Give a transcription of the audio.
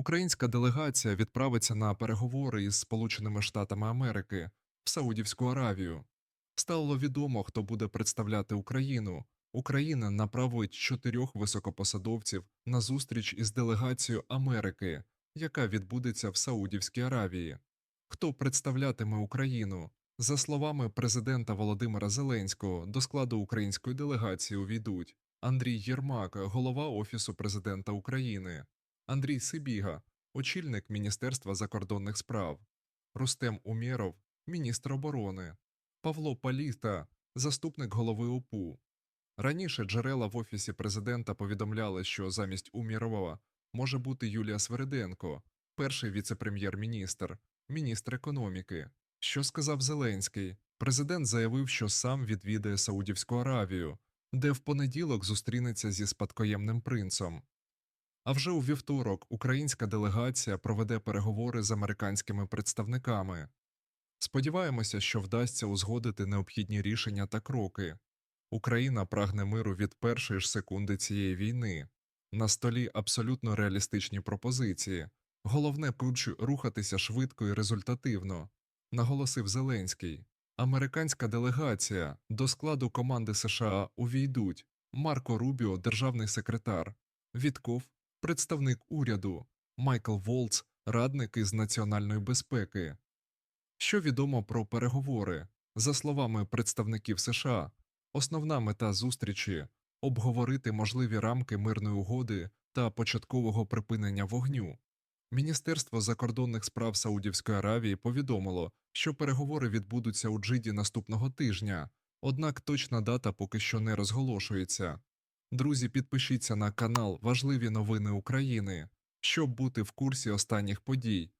Українська делегація відправиться на переговори із Сполученими Штатами Америки в Саудівську Аравію. Стало відомо, хто буде представляти Україну. Україна направить чотирьох високопосадовців на зустріч із делегацією Америки, яка відбудеться в Саудівській Аравії. Хто представлятиме Україну? За словами президента Володимира Зеленського, до складу української делегації увійдуть Андрій Єрмак, голова Офісу президента України, Андрій Сибіга, очільник Міністерства закордонних справ, Рустем Умєров, міністр оборони, Павло Паліта, заступник голови ОПУ. Раніше джерела в Офісі президента повідомляли, що замість Умєрова може бути Юлія Свериденко, перший віце-прем'єр-міністр, міністр економіки. Що сказав Зеленський? Президент заявив, що сам відвідає Саудівську Аравію, де в понеділок зустрінеться зі спадкоємним принцем. А вже у вівторок українська делегація проведе переговори з американськими представниками. Сподіваємося, що вдасться узгодити необхідні рішення та кроки. Україна прагне миру від першої ж секунди цієї війни. На столі абсолютно реалістичні пропозиції. Головне ключ рухатися швидко і результативно, наголосив Зеленський. Американська делегація до складу команди США увійдуть Марко Рубіо, державний секретар, Вітков, представник уряду, Майкл Волц, радник із національної безпеки. Що відомо про переговори? За словами представників США, основна мета зустрічі обговорити можливі рамки мирної угоди та початкового припинення вогню. Міністерство закордонних справ Саудівської Аравії повідомило, що переговори відбудуться у Джиді наступного тижня, однак точна дата поки що не розголошується. Друзі, підпишіться на канал Важливі новини України, щоб бути в курсі останніх подій.